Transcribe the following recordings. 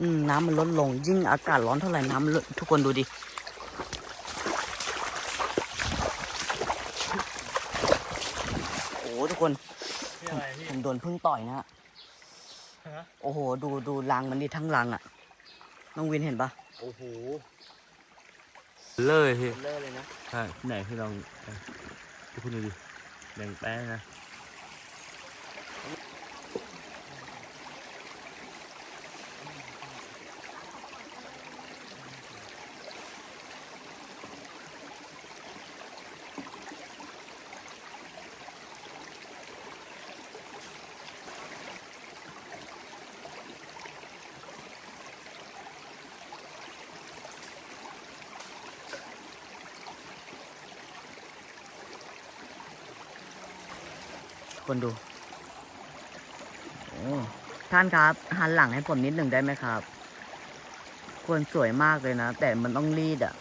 อืมน้ำมันลดลง ยิ่งอากาศร้อนเท่าไหร่น้ำมันลดทุกคนดูดิโอ้โหทุกคนนี่อะไรพี่ผมโดนพึ่งต่อยนะฮะฮะโอ้โห ดูดูรังมันดิทั้งรังอะน้องวินเห็นปะโอ้โหเลยพี่เลอะเลยนะใช่ไหนพี่ลองเออพี่คุณดูดิแดงแป้งนะ คนดูท่านครับ หันหลังให้ผมนิดหนึ่งได้ไหมครับ ควรสวยมากเลยนะ แต่มันต้องรีดอะ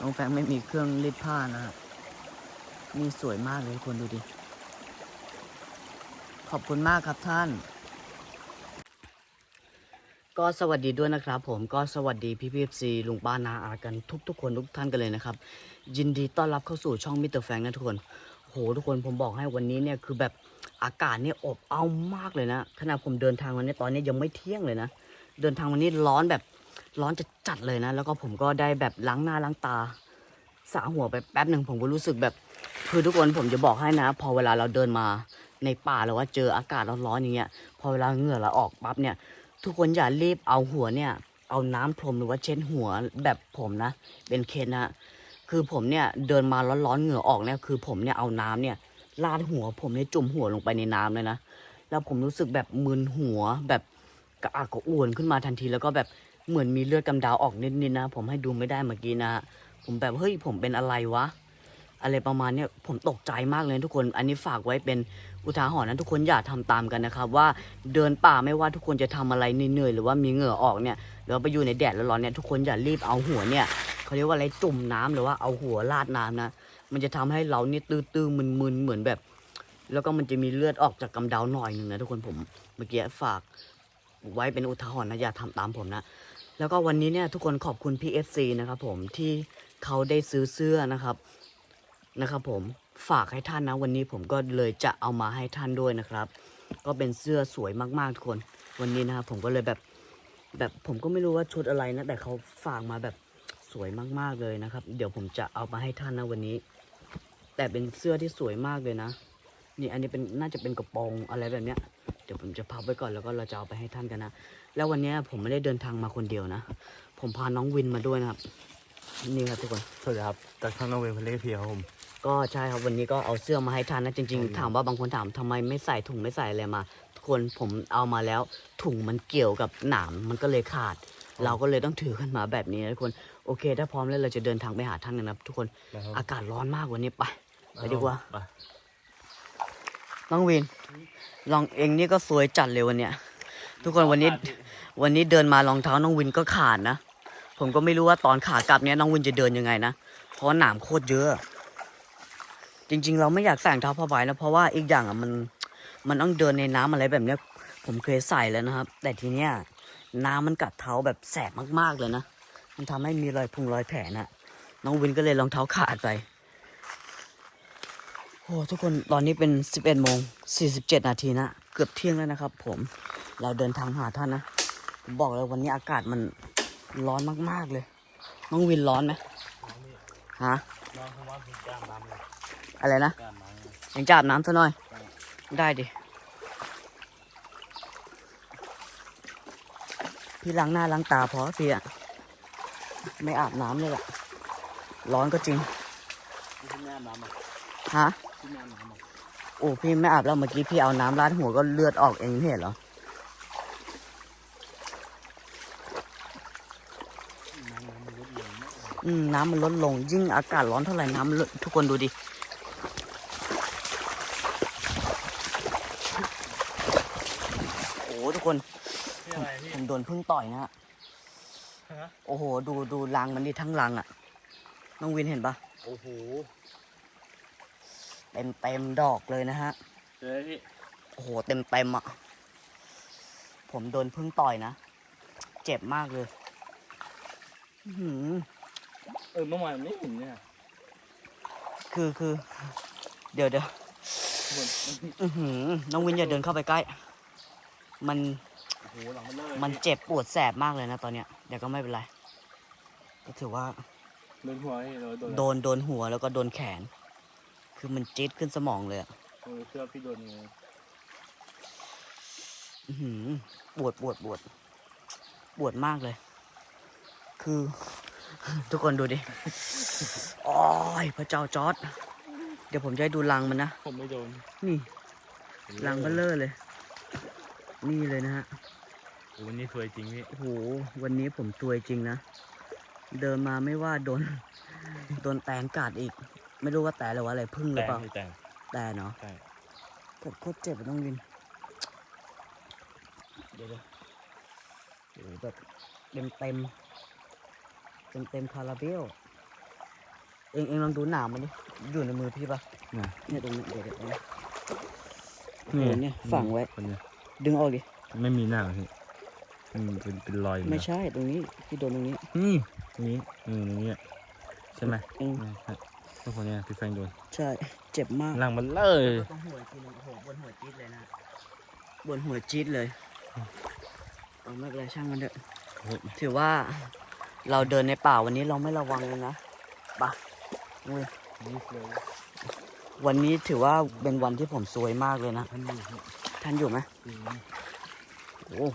น้องแฟงไม่มีเครื่องรีดผ้านะนี่สวยมากเลยคนดูดิ ขอบคุณมากครับท่าน ก็สวัสดีด้วยนะครับ ผมก็สวัสดีพี่พีเอฟซีลุงป้านาอากันทุกทุกคนทุกท่านกันเลยนะครับ ยินดีต้อนรับเข้าสู่ช่องมิสเตอร์แฟงนะทุกคน หทุกคนผมบอกให้วันนี้เนี่ยคือแบบอากาศเนี่ยอบอ้าวมากเลยนะขณะผมเดินทางวันนี้ตอนนี้ยังไม่เที่ยงเลยนะ เดินทางวันนี้ร้อนแบบร้อนจะจัดเลยนะ แล้วก็ผมก็ได้แบบล้างหน้าล้างตาสระหัวไปแป๊บหนึ่งผมก็รู้สึกแบบ คือทุกคนผมจะบอกให้นะ พอเวลาเราเดินมาในป่าหรือว่าเจออากาศร้อนๆอย่างเงี้ยพอเวลาเหงื่อเราออกปั๊บเนี่ย ทุกคนอย่ารีบเอาหัวเนี่ย เอาน้ำพรมหรือว่าเช็ดหัวแบบผมนะ เป็นเคสนะ คือผมเนี่ยเดินมาร้อนๆเหงื่อออกเนี่ยคือผมเนี่ยเอาน้ำเนี่ยลาดหัว ผมเนี่ยจุ่มหัวลงไปในน้ำเลยนะแล้วผมรู้สึกแบบมึนหัวแบบกระอักกระอ่วนขึ้นมาทันทีแล้วก็แบบเหมือนมีเลือดกำเดาออกนิดๆนะ ผมให้ดูไม่ได้เมื่อกี้นะ ผมแบบเฮ้ยผมเป็นอะไรวะ อะไรประมาณเนี้ยผมตกใจมากเลยทุกคน อันนี้ฝากไว้เป็นอุทาหรณ์นะทุกคนอย่าทำตามกันนะครับ ว่าเดินป่าไม่ว่าทุกคนจะทำอะไรเหนื่อยๆหรือว่ามีเหงื่อออกเนี่ยหรือว่าไปอยู่ในแดดร้อนๆเนี่ยทุกคนอย่ารีบเอาหัวเนี่ย เขาเรียกว่าอะไรจุ่มน้ำหรือว่าเอาหัวราดน้ำนะ มันจะทำให้เราเนี่ยตื้อๆมึนๆเหมือนแบบ แล้วก็มันจะมีเลือดออกจากกำเดาหน่อยหนึ่งนะทุกคนผมเมื่อกี้ฝากไว้เป็นอุทาหรณ์นะอย่าทำตามผมนะ แล้วก็วันนี้เนี่ยทุกคนขอบคุณ PFC นะครับผมที่เขาได้ซื้อเสื้อนะครับนะครับ ผมฝากให้ท่านนะ วันนี้ผมก็เลยจะเอามาให้ท่านด้วยนะครับ ก็เป็นเสื้อสวยมากๆทุกคน วันนี้นะครับผมก็เลยแบบแบบผมก็ไม่รู้ว่าชุดอะไรนะ แต่เขาฝากมาแบบ วยมากๆเลยนะครับ เดี๋ยวผมจะเอามาให้ท่านนะวันนี้ แต่เป็นเสื้อที่สวยมากเลยนะ นี่อันนี้เป็นน่าจะเป็นกระโปรงอะไรแบบเนี้ยเดี๋ยวผมจะพับไว้ก่อนแล้วก็เราจะเอาไปให้ท่านกันนะ แล้ววันเนี้ยผมไม่ได้เดินทางมาคนเดียวนะ ผมพาน้องวินมาด้วยนะครับ นี่ครับทุกคน สวัสดีครับจากช่องน้องเวงเพลเพียวครับผม ก็ใช่ครับวันนี้ก็เอาเสื้อมาให้ท่านนะจริง ๆ ถามว่าบางคนถามทำไมไม่ใส่ถุงไม่ใส่อะไรมา ทุกคนผมเอามาแล้วถุงมันเกี่ยวกับหนามมันก็เลยขาด เราก็เลยต้องถือขึ้นมาแบบนี้นะทุกคน โอเค ถ้าพร้อมแล้วเราจะเดินทางไปหาท่านกันนะครับทุกคนนะครับ อากาศร้อนมากวันนี้ไปไปดีกว่าไปน้องวินลองเองนี่ก็สวยจัดเลยวันเนี้ยทุกคนวันนี้ วันนี้เดินมารองเท้าน้องวินก็ขาดนะ ผมก็ไม่รู้ว่าตอนขากลับเนี้ยน้องวินจะเดินยังไงนะ เพราะว่าหนามโคตรเยอะ จริง ๆ เราไม่อยากใส่รองเท้าผ้าใบนะเพราะว่าอีกอย่างอะมัน มันต้องเดินในน้ำอะไรแบบเนี้ย ผมเคยใส่แล้วนะครับ แต่ทีเนี้ยน้ำมันกัดเท้าแบบแสบมากๆเลยนะ มันทำให้มีรอยพุงรอยแผลนะน้องวินก็เลยรองเท้าขาดไปโอ้ทุกคนตอนนี้เป็น 11โมง47 นาทีนะ เกือบเที่ยงแล้วนะครับ ผมเราเดินทางหาท่านนะผมบอกเลยวันนี้อากาศมันร้อนมาก ๆ เลย น้องวินร้อนไหมฮะน้องเขาว่าพี่แก้มน้ำเลยอะไรนะยังจะอาบน้ำซะหน่อย ได้ดิ พี่ล้างหน้าล้างตาพอพี่อะ ไม่อาบน้ำเลยอะร้อนก็จริงพี่ขึ้นแม่น้ำอะฮะขึ้นแม่น้ำอะโอ้พี่ไม่อาบแล้วเมื่อกี้พี่เอาน้ำราดหัวก็เลือดออกเองไม่เห็นเหรอน้ำน้ำมันลดลงมากอืมน้ำมันลดลงยิ่งอากาศร้อนเท่าไหร่น้ำมันลดทุกคนดูดิโอ้โหทุกคนนี่อะไรพี่ผมโดนพึ่งต่อยนะฮะ ฮะ โอ้โห ดูดูรังมันดิทั้งรังอะ่ะ น้องวินเห็นปะโอ้โหเต็มเต็มดอกเลยนะฮะ เจอพี่ โอ้โห เต็มเต็มอะ ผมโดนพึ่งต่อยนะ เจ็บมากเลย อื้อหือ เออเมื่อวานไม่เห็นเนี่ย คือคือ เดี๋ยวเดี๋ยวบนอื้อหือน้องวินอย่าเดินเข้าไปใกล้ มัน โอ้โหหลังมันเลยมันเจ็บปวดแสบมากเลยนะตอนเนี้ยเดี๋ยวก็ไม่เป็นไร ก็ถือว่า โดนหัวให้โดนโดนโดนโดนหัวแล้วก็โดนแขน คือมันจี๊ดขึ้นสมองเลยอะเออเชื่อพี่โดนไงอื้อหือปวดปวดปวดปวดมากเลย คือ ทุกคนดูดิ โอ้ยพระเจ้าจอร์ดเดี๋ยวผมจะให้ดูรังมันนะ ผมไม่โดน นี่รังเบลเลอร์เลย นี่เลยนะฮะโอ้วันนี้สวยจริงพี่โอ้โหวันนี้ผมตัวยจริงนะ เดินมาไม่ว่าโดน โดนแตนกัดอีก ไม่รู้ว่าแต่หรือว่าอะไรพึ่งหรือแต่เปล่าพี่แต่แต่เนาะใช่กดโคตรเจ็บอะน้องวิน เดี๋ยวเดี๋ยวโอ้โหแบบเต็มเต็มเต็มเต็มคาราเบลเองเองลองดูหนามมันดิอยู่ในมือพี่ปะน่ะเนี่ยตรงนี้เดี๋ยวเดี๋ยวเดี๋ยวโอ้โหเนี่ยฝังไว้คนเนี้ย ดึงออกดิ ไม่มีหน้าพี่มันเป็นเป็นรอยอยู่ไม่นะใช่ตรงนี้พี่โดนตรงนี้นี่ตรงนี้อืมตรงนี้อะใช่ไหมเองใช่ทุกคนเนี่ยพี่แฟงโดนใช่ เจ็บมากหลังมันเลยตรงหัวทีนึงโอ้โหบนหัวจี๊ดเลยนะ บนหัวจี๊ดเลยเอาไม่เป็นไรช่างมันเถอะถือว่าเราเดินในป่าวันนี้เราไม่ระวังเลยนะปะเว้ยนี่เลยวันนี้ถือว่าเป็นวันที่ผมซวยมากเลยนะ ท่านอ ยู่พี่ท่านอยู่ไหมโอ้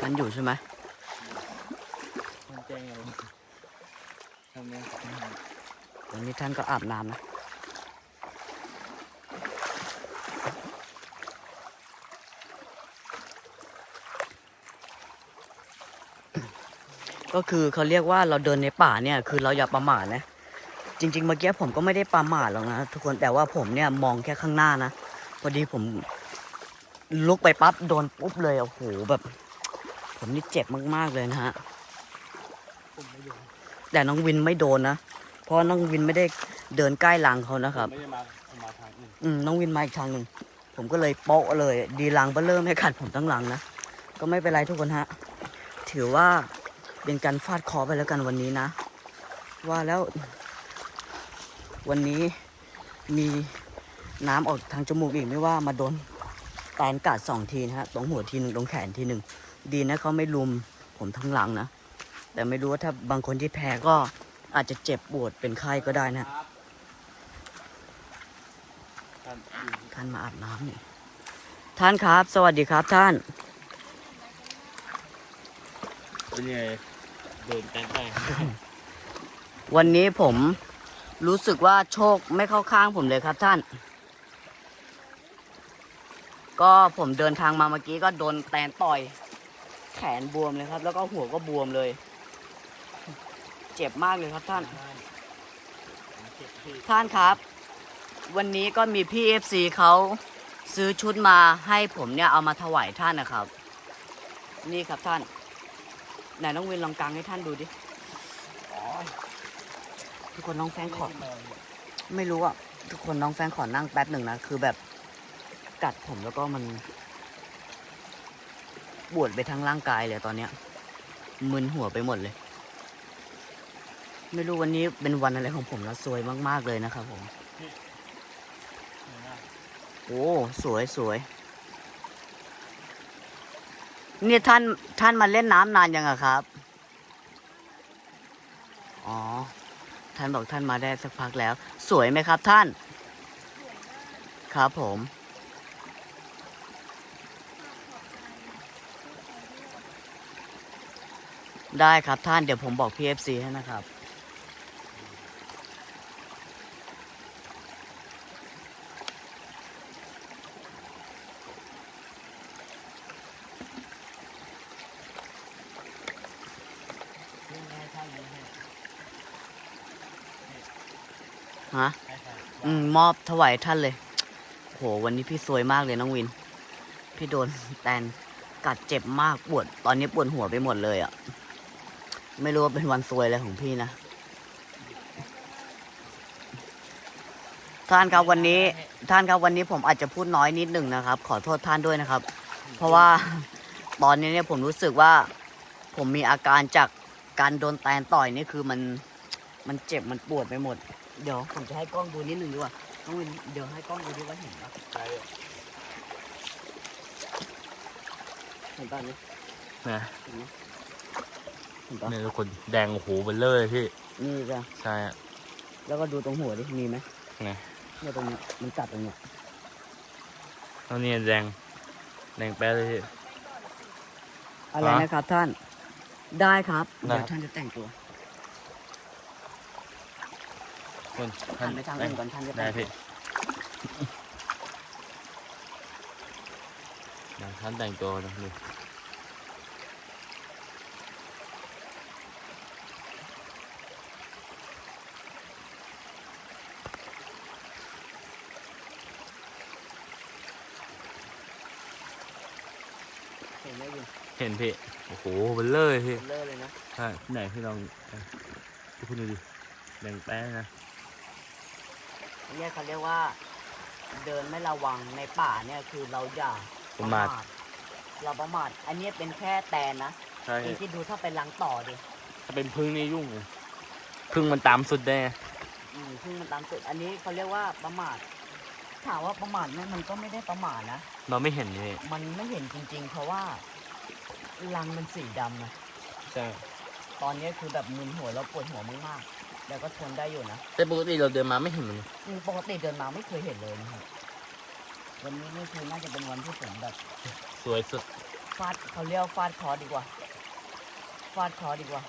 ท่านอยู่ใช่ไหมท่านแจ้งเราทำไงวันนี้ท่านก็อาบน้ำนะก็คือเขาเรียกว่าเราเดินในป่าเนี่ยคือเราอย่าประมาทนะ จริง ๆ เมื่อกี้ผมก็ไม่ได้ประมาทหรอกนะทุกคนแต่ว่าผมเนี่ยมองแค่ข้างหน้านะพอดีผม ลุกไปปั๊บโดนปุ๊บเลยโอ้โหแบบ ผมนี่เจ็บมากๆเลยนะฮะผมไม่โดนแต่น้องวินไม่โดนนะเพราะน้องวินไม่ได้เดินใกล้หลังเขานะครับไม่ได้มามาทางอื่นอืมน้องวินมาอีกทางหนึ่งผมก็เลยโป๊ะเลย ดีหลังเบอร์เริ่มให้ขัดผมทั้งหลังนะก็ไม่เป็นไรทุกคนฮะ ถือว่าเป็นการฟาดเคอไปแล้วกันวันนี้นะ ว่าแล้ว วันนี้มีน้ำออกทางจมูกอีกไม่ว่ามาโดน แตนกัดสองทีนะฮะตรงหัวทีหนึ่งตรงแขนทีหนึ่งดีนะเขาไม่ลุมผมทั้งหลังนะ แต่ไม่รู้ว่าถ้าบางคนที่แพ้ก็อาจจะเจ็บปวดเป็นไข้ก็ได้นะท่านอยู่ท่านมาอาบน้ำนี่ท่านครับ สวัสดีครับท่าน เป็นไงโดนแตนแต่วันนี้ผมรู้สึกว่าโชคไม่เข้าข้างผมเลยครับท่าน ก็ผมเดินทางมาเมื่อกี้ก็โดนแตนต่อย แขนบวมเลยครับ แล้วก็หัวก็บวมเลย เจ็บมากเลยครับท่าน ท่านครับ วันนี้ก็มีพี่เอฟซีเขาซื้อชุดมาให้ผมเนี่ยเอามาถวายท่านนะครับ นี่ครับท่านไหนน้องวินลองกางให้ท่านดูดิทุกคนน้องแฟงขอไม่รู้อะทุกคนน้องแฟงขอนั่งแป๊บหนึ่งนะคือแบบ กัดผมแล้วก็มันปวดไปทั้งร่างกายเลยตอนเนี้ยมึนหัวไปหมดเลย ไม่รู้วันนี้เป็นวันอะไรของผมแล้วสวยมาก ๆ เลยนะครับผมโอ้สวยสวยนี่ท่านท่านมาเล่นน้ำนานยังอะครับ อ๋อ ท่านบอกท่านมาได้สักพักแล้ว สวยไหมครับท่าน ครับผม ได้ครับท่านเดี๋ยวผมบอก PFC ให้นะครับ ฮะ อืม มอบถวายท่านเลย โห วันนี้พี่สวยมากเลยน้องวิน พี่โดนแตนกัดเจ็บมากปวด ตอนนี้ปวดหัวไปหมดเลยอะ่ะ ไม่รู้ว่าเป็นวันสวยอะไรของพี่นะท่านครับวันนี้ท่านครับวันนี้ผมอาจจะพูดน้อยนิดหนึ่งนะครับ ขอโทษท่านด้วยนะครับ เพราะว่าตอนนี้เนี่ยผมรู้สึกว่า ผมมีอาการจากการโดนแตนต่อยนี่คือมันมันเจ็บมันปวดไปหมด เดี๋ยวผมจะให้กล้องดูนิดหนึ่งดีกว่าน้องเดี๋ยวให้กล้องดูดิว่าเห็นปะใช่เห็นปะนี่นะ หมเห็นปะเนี่ยทุกคนแดงโอ้โหเบลเลอร์เลยพี่นี่จ้ะใช่อะแล้วก็ดูตรงหัวดิมีไหมไงเนี่ยตรงเนี้ยมันกัดตรงเนี้ยแล้วเนี่ยแดงแดงแป๊ดเลยพี่ อะไรฮะนะครับท่านได้ครับได้ เดี๋ยวท่านจะแต่งตัวคนหันไปทางอื่นก่อนท่านจะได้แต่งพี่เดี๋ยวท่านแต่งตัวนะดู เห็นไหมวิน เห็นพี่ โอ้โหเบลเลอร์เลยพี่เลอะเลยนะใช่ที่ไหนพี่ลองทุกคนดูดิแดงแป๊ดนะอันเนี้ยเขาเรียกว่า เดินไม่ระวังในป่าเนี่ยคือเราอย่าประมาทเราประมาทอันเนี้ยเป็นแค่แตนนะใช่เองคิดดูถ้าเป็นรังต่อดิถ้าเป็นพึ่งนี่ยุ่งเลยพึ่งมันตามสุดแน่อืมซึ่งมันตามสุดอันนี้เขาเรียกว่าประมาทถามว่าประมาทไหมมันก็ไม่ได้ประมาทนะเราไม่เห็นนี่มันไม่เห็นจริง ๆ เพราะว่า รังมันสีดำนะใช่ตอนนี้คือแบบมึนหัวแล้วปวดหัวมากๆแต่ก็ทนได้อยู่นะแต่ปกติเราเดินมาไม่เห็นมันอืมปกติเดินมาไม่เคยเห็นเลยนะครับวันนี้นี่คือน่าจะเป็นวันที่ผมแบบสวยสุดฟาดเขาเรียกว่าฟาดคอดีกว่า ฟาดคอดีกว่า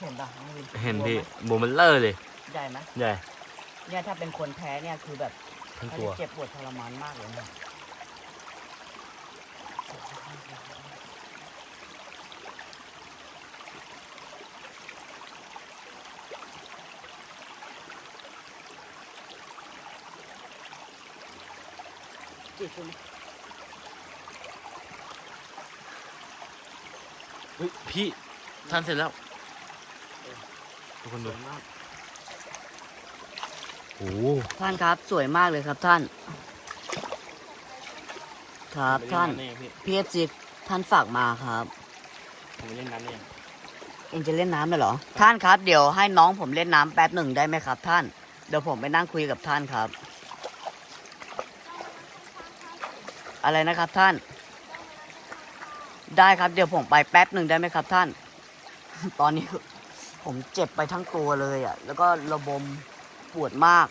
เห็นปะองวิเห็นกลัวพี่ไมโบมันเลอร์เลยใหญ่ไหมใหญ่เนี่ยถ้าเป็นคนแพ้เนี่ยคือแบบทั้งเขาตัวจะเจ็บปวดทรมานมากเลยนะ จิตคุณเฮ้ยพี่ทานเสร็จแล้วทุกคนสดูวยมากโอ้โหท่านครับ สวยมากเลยครับท่าน ครับท่านเล่ำพี่พีเอฟซีท่านฝากมาครับ ผมไปเล่นน้ำเนี่ยเองจะเล่นน้ำเลยเหรอ ท่านครับเดี๋ยวให้น้องผมเล่นน้ำแป๊บหนึ่งได้ไหมครับ ท่าน เดี๋ยวผมไปนั่งคุยกับท่านครับ อะไรนะครับท่าน ได้ครับเดี๋ยวผมไปแป๊บหนึ่งได้ไหมครับ ท่าน ตอนนี้ผมเจ็บไปทั้งตัวเลยอะ แล้วก็ระบมปวดมาก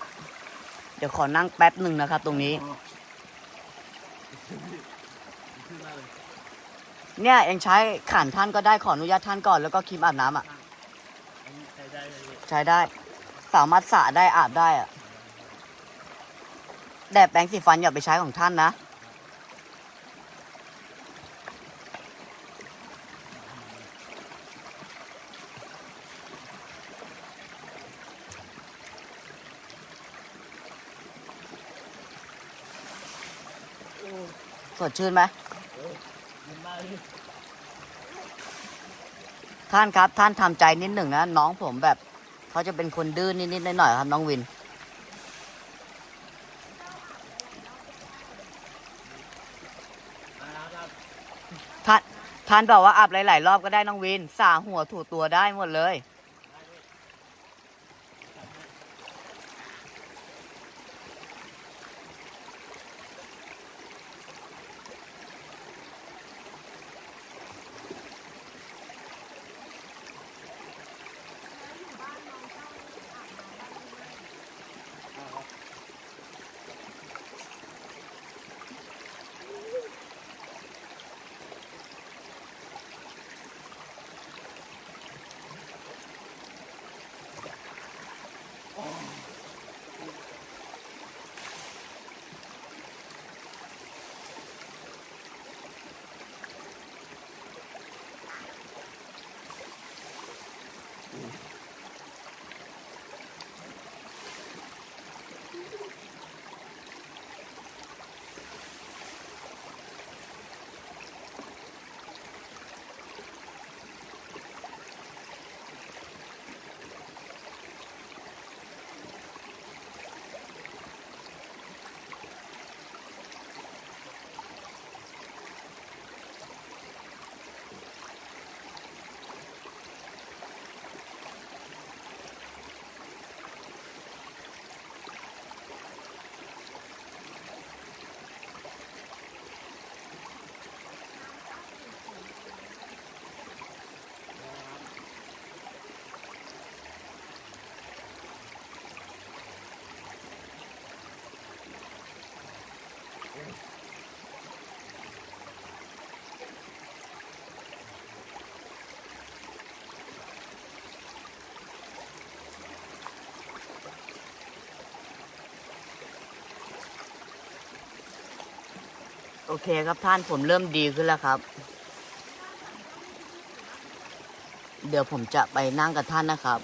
เดี๋ยวขอนั่งแป๊บหนึ่งนะครับ ตรงนี้ เนี่ยเองใช้ขันท่านก็ได้ขออนุญาตท่านก่อนแล้วก็ครีมอาบน้ำอะอันนี้ใช้ได้เลยพี่ใช้ได้ สามารถสระได้อาบได้อะแดดแปรงสีฟันอย่าไปใช้ของท่านนะ ดชื่นไหมท่านครับท่านทำใจนิดหนึ่งนะน้องผมแบบเขาจะเป็นคนดื้อนนิดๆหน่อยๆครับน้องวิน ท่านท่านบอกว่าอาบหลายๆรอบก็ได้น้องวิน สาหัวถูตัวได้หมดเลย เคครับท่านผมเริ่มดีขึ้นแล้วครับ เดี๋ยวผมจะไปนั่งกับท่านนะครับ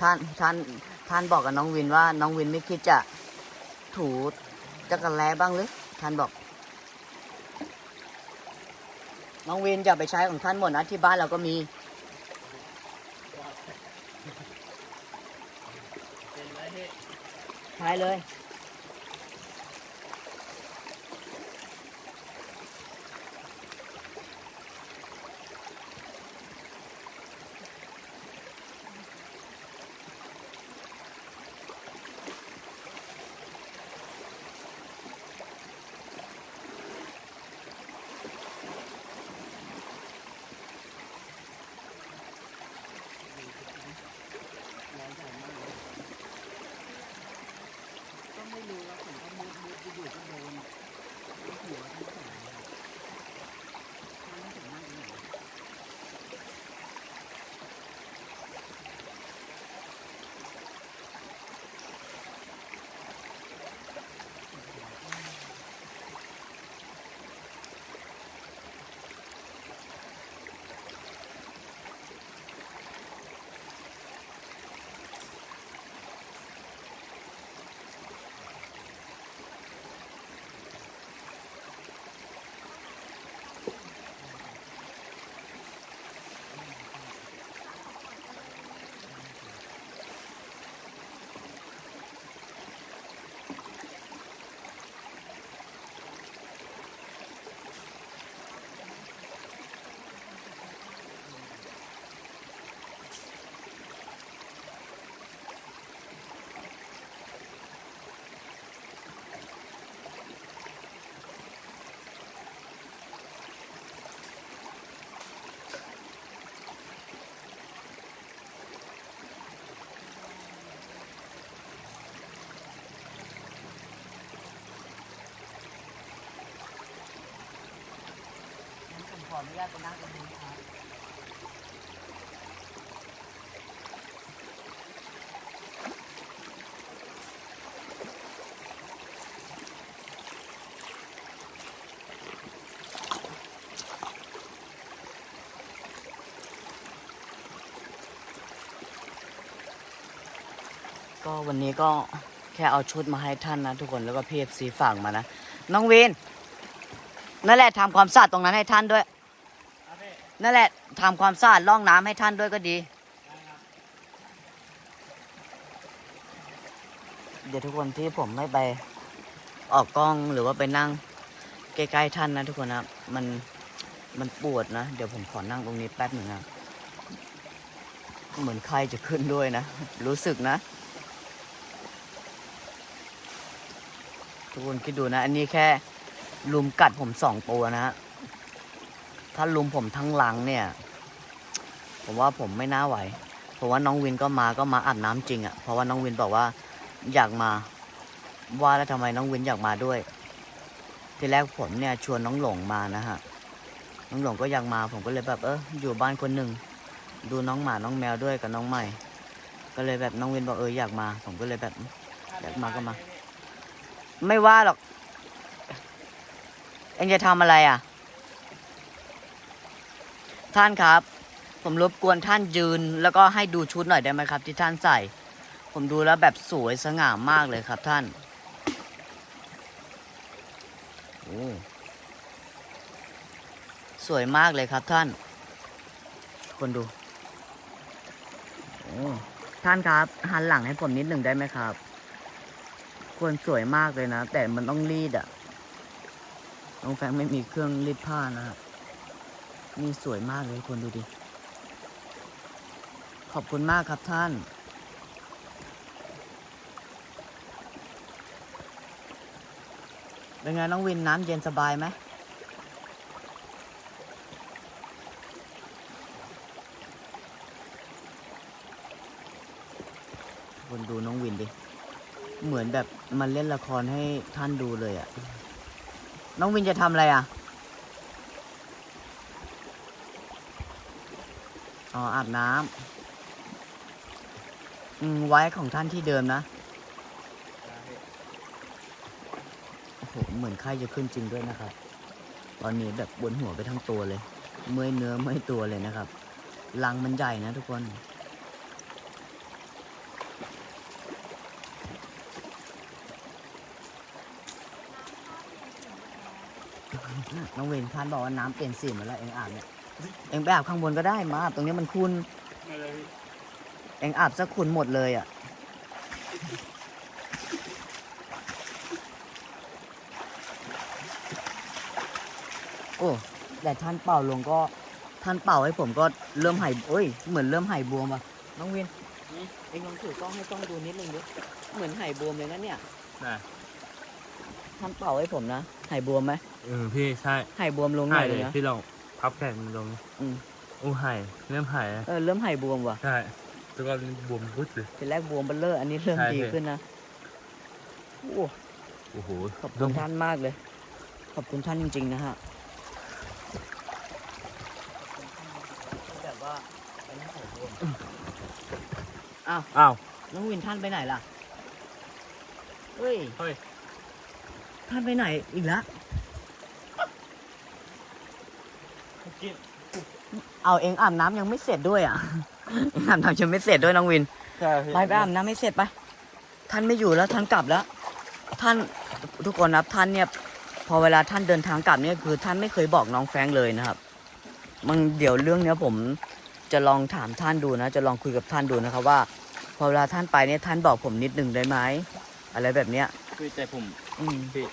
ท่านท่านท่านบอกกับน้องวินว่า น้องวินไม่คิดจะถูจักรแล้บ้างหรือท่านบอก น้องวินจะไปใช้ของท่านหมดนะที่บ้านเราก็มีใช้เลย ญาตไปนั่งตรงนี้ครับก็วันนี้ก็แค่เอาชุดมาให้ท่านนะทุกคนแล้วก็พีเอฟซีฝากมานะ น้องวินนั่นแหละทำความสะอาดตรงนั้นให้ท่านด้วย นั่นแหละทำความสะอาดร่องน้ำให้ท่านด้วยก็ดี เดี๋ยวทุกคนที่ผมไม่ไปออกกล้องหรือว่าไปนั่งใกล้ๆท่านนะทุกคนนะมันมันปวดนะ เดี๋ยวผมขอนั่งตรงนี้แป๊บหนึ่งนะเหมือนไข้จะขึ้นด้วยนะ รู้สึกนะ ทุกคนคิดดูนะ อันนี้แค่ลุมกัดผมสองตัวนะฮะ ถ้าลุมผมทั้งหลังเนี่ย ผมว่าผมไม่น่าไหว เพราะว่าน้องวินก็มาก็มาอาบน้ำจริงอะ่ะ เพราะว่าน้องวินบอกว่าอยากมาว่าแล้วทำไมน้องวินอยากมาด้วยทีแรกผมเนี่ยชวนน้องหลงมานะฮะ น้องหลงก็อยากมา ผมก็เลยแบบเอออยู่บ้านคนหนึ่งดูน้องหมาน้องแมวด้วยกับน้องใหม่ ก็เลยแบบน้องวินบอกเอออยากมา ผมก็เลยแบบอยากมาก็มา ไม่ว่าหรอก เอ็งจะทำอะไรอะ ท่านครับ ผมรบกวนท่านยืน แล้วก็ให้ดูชุดหน่อยได้ไหมครับ ที่ท่านใส่ ผมดูแล้วแบบสวยสง่ามากเลยครับท่านโอ้สวยมากเลยครับท่าน คนดูโอ้ท่านครับหันหลังให้ผมนิดหนึ่งได้ไหมครับ ควรสวยมากเลยนะ แต่มันต้องรีดอะน้องแฟงไม่มีเครื่องรีดผ้านะฮะ นี่สวยมากเลยคนดูดิ ขอบคุณมากครับท่าน เป็นไงน้องวินน้ำเย็นสบายไหมคนดูน้องวินดิ เหมือนแบบมันเล่นละครให้ท่านดูเลยอะ่ะ น้องวินจะทำอะไรอะ อ๋ออาบน้ำอืมไว้ของท่านที่เดิมนะได้พี่เหมือนไข้จะขึ้นจริงด้วยนะครับ ตอนนี้แบบบนหัวไปทั้งตัวเลย เมื่อยเนื้อเมื่อยตัวเลยนะครับรังมันใหญ่นะทุกคนน้องเวนท่านบอกว่าน้ำเปลี่ยนสีหมาแล้วเองอาบเนี่ย เองไปอาบข้างบนก็ได้มาอาบตรงนี้มันคุณไม่เลยพี่เองอาบสักขุนหมดเลยอะโอ้แต่ท่านเป่าลงก็ท่านเป่าให้ผมก็เริ่มหายเอ้ยเหมือนเริ่มหายบวมอะน้องวินเองลองถือกล้องให้กล้องดูนิดนึงดิเหมือนหายบวมเลยนะเนี่ยน่ะท่านเป่าให้ผมนะหายบวมไหมเออพี่ใช่หายบวมลงหน่หาอยยเลเลยยนะพี่ลอง พับแขนมันลงอืมอู้หายเริ่มหายแล้วเออเริ่มหายบวมว่ะใช่แล้วก็บวมพุดเลย ทีแรกบวมเบลเลอร์อันนี้เริ่มใช่ดีพี่ ขึ้นนะโอ้โอ้โหขอบคุณท่านมากเลย ขอบคุณท่านจริง ๆ นะฮะแบบว่าไปนั่งขอโทษอ้าวอ้าวน้องวินท่านไปไหนล่ะเฮ้ย เฮ้ยท่านไปไหนอีกแล้ว กิน เอาเองอาบน้ำยังไม่เสร็จด้วยอะเองอาบน้ำยังไม่เสร็จด้วยน้องวิน ใช่พี่ไปไปอาบน้ำไม่เสร็จไป ท่านไม่อยู่แล้วท่านกลับแล้ว ท่านทุกคนนะครับท่านเนี่ย พอเวลาท่านเดินทางกลับเนี่ยคือ ท่านไม่เคยบอกน้องแฟรงค์เลยนะครับมันเดี๋ยวเรื่องเนี้ยผมจะลองถามท่านดูนะ จะลองคุยกับท่านดูนะครับว่า พอเวลาท่านไปเนี่ยท่านบอกผมนิดหนึ่งได้ไหมอะไรแบบเนี้ย พี่แต่ผมอืม พี่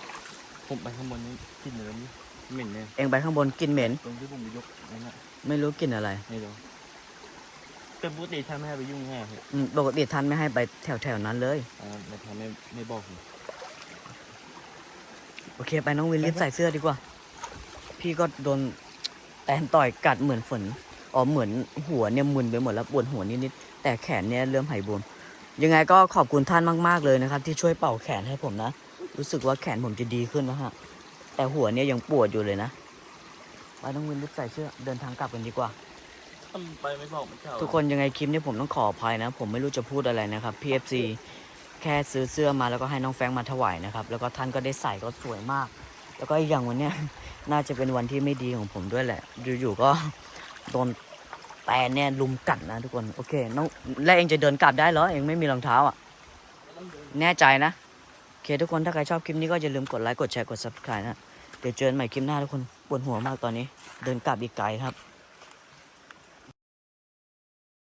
ผมไปข้างบนนี้กลินเนื้อนี่ เหม็นเนี่ยเองไปข้างบนกลินเหม็น ตรงที่ผมไปยกนั่นน่ะไม่รู้กลินอะไรไม่รู้แต่ปกติท่านไม่ให้ไปยุ่งแน่พี่อืมปกติท่านไม่ให้ไปแถวแถวๆนั้นเลย อ่าไม่ท่านไม่ไม่บอกผม โอเค ไปน้องวินรีบใส่เสื้อดีกว่า พี่ก็โดนแตนต่อยกัดเหมือนฝนอ๋อเหมือนหัวเนี่ยมึนไปหมดแล้วปวดหัวนิดๆแต่แขนเนี่ยเริ่มหายบวม ยังไงก็ขอบคุณท่านมาก ๆเลยนะครับ ที่ช่วยเป่าแขนให้ผมนะ รู้สึกว่าแขนผมจะดีขึ้นแล้วฮะ แต่หัวเนี่ยยังปวดอยู่เลยนะไปน้องวินรีบใส่เสื้อเดินทางกลับกันดีกว่าท่านไปไม่บอกไม่เช่าทุกคนยังไงคลิปนี้ผมต้องขออภัยนะ ผมไม่รู้จะพูดอะไรนะครับ PFC แค่ซื้อเสื้อมาแล้วก็ให้น้องแฟรงค์มาถวายนะครับ แล้วก็ท่านก็ได้ใส่ก็สวยมาก แล้วก็อีกอย่างวันเนี้ยน่าจะเป็นวันที่ไม่ดีของผมด้วยแหละ อยู่ๆก็โดนแตนเนี่ยลุมกัดนะทุกคน โอเค น้อง แล้วเองจะเดินกลับได้เหรอ เองไม่มีรองเท้าอะ แน่ใจนะโอ เคทุกคนถ้าใครชอบคลิปนี้ก็อย่าลืมกดไลค์กดแชร์กด subscribe นะ เดี๋ยวเจอกันใหม่คลิปหน้าทุกคนปวดหัวมากตอนนี้ เดินกลับอีกไกลครับ